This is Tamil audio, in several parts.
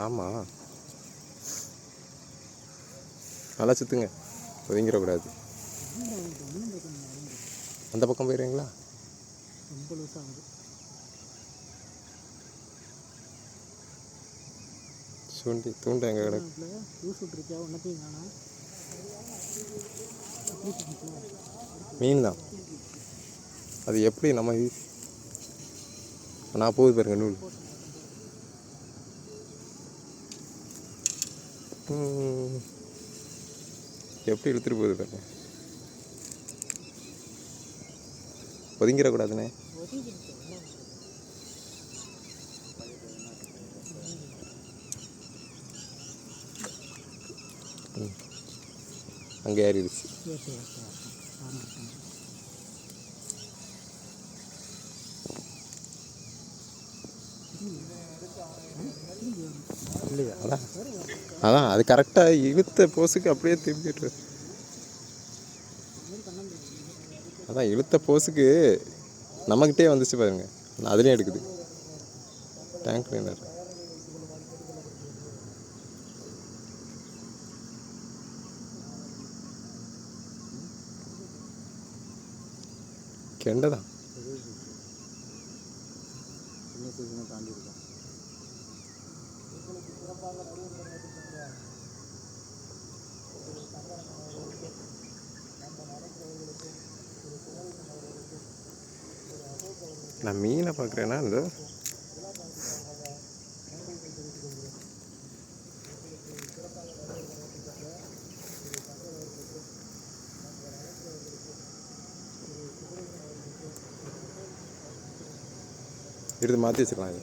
ஆமாம் நல்லா சுற்றுங்க ஒதுங்கிடக்கூடாது. அந்த பக்கம் போயிடுறீங்களா ரொம்ப லூஸ் ஆகுது. சுண்டி தூண்டு எங்கே கிடக்கு. லூஸ் விட்டுருக்கியா ஒன்றத்தையும் மீன் தான் அது எப்படி நம்ம நான் போகுது பாருங்க நூல். எப்படி இழுத்துட்டு போகுது பாருங்க. ஒதுங்கிடக்கூடாதுண்ணே அங்கே ஏறிடுச்சு. சரி சரி இல்லையா? அதான் அதான் அது கரெக்டாக இழுத்த போஸுக்கு அப்படியே திரும்பிட்டு அதான் இழுத்த போஸுக்கு நம்மக்கிட்டே வந்துச்சு பாருங்க. அதுலேயும் எடுக்குது. டேங்க் கிளீனர் கெண்டை தான். சின்ன சீசனை தாண்டி நான் மீனை பார்க்குறேன்னா இந்த? எடுத்து மாற்றி வச்சுக்கலாம் இது.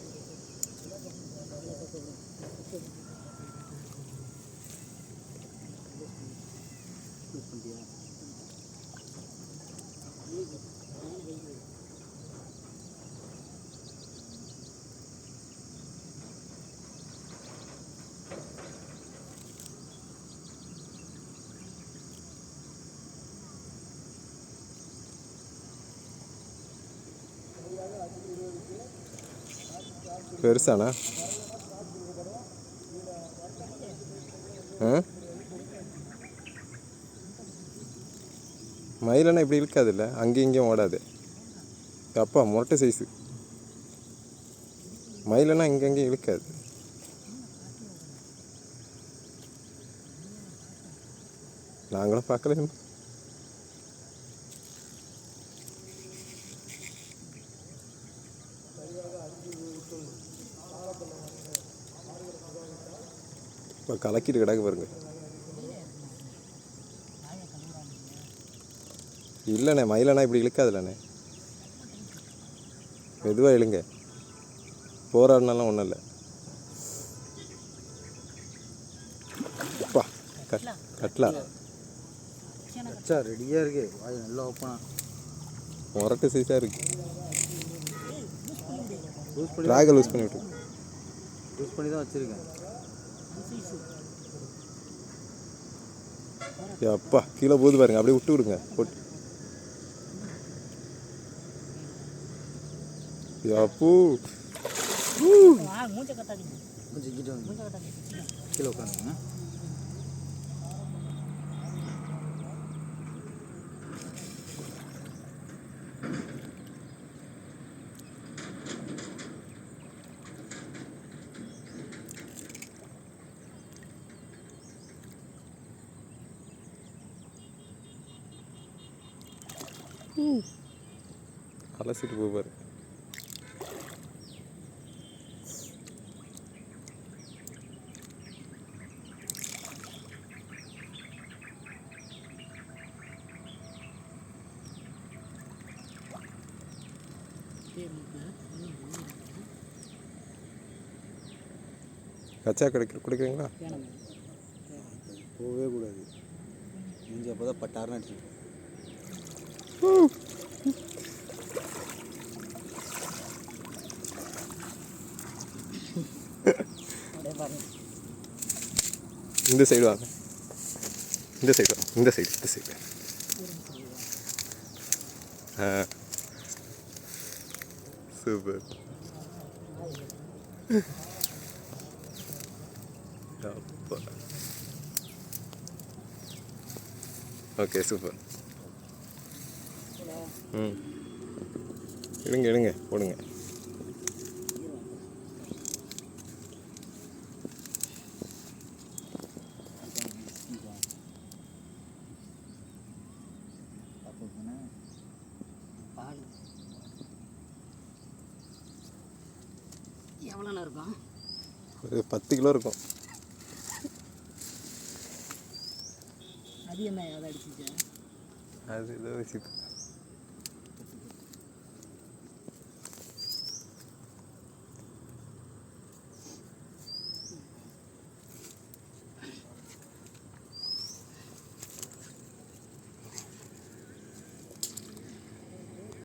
பெருசாண்ணா ஆ? மயிலண்ணா இப்படி இல்லை அங்கேயும் இங்கேயும் ஓடாது. அப்பா முரட்டை சைஸு மயிலண்ணா இங்கங்கேயும் இழுக்காது. நாங்களும் பார்க்கல இப்போ கலக்கிட்டு கிடக்கு பாருங்க. இல்லைண்ணே மயிலண்ணா இப்படி இழுக்காதுல்லண்ணே மெதுவாக இழுங்க. போராடினாலும் ஒன்றும் இல்லை. அப்பா கட் கட்லா ரெடியாக இருக்கு. வாய் நல்லா ஓப்பனா முரட்டு சைஸாக இருக்கு யூஸ் பண்ணி ட்ராகை லூஸ் பண்ணி விட்டு யூஸ் பண்ணி தான் வச்சுருக்கேன் ஏ அப்பா கீழே போகுது பாருங்க அப்படியே விட்டு விடுங்க போட்டு ஏ அப்பூ மூஞ்ச கட்டாதீங்க கொஞ்சம் கிட்ட மூஞ்ச கட்டாதீங்க கீழே உட்காந்துங்க அலசிட்டு போவார் கச்சா கிடைக்க கொடுக்குறீங்களா? போகவே கூடாது. மூஞ்சி அப்போ தான் பட்டாருன்னு அடிச்சு இந்த சைடு வாங்க இந்த சைடு வாங்க இந்த சைடு இந்த சைடு ஆ சூப்பர் ஓகே சூப்பர் ம். எடுங்க எடுங்க போடுங்க. எவ்வளோண்ணா இருக்கும்? ஒரு பத்து கிலோ இருக்கும். அது என்ன அதை அடிச்சிச்சு அது ஏதோ சிப்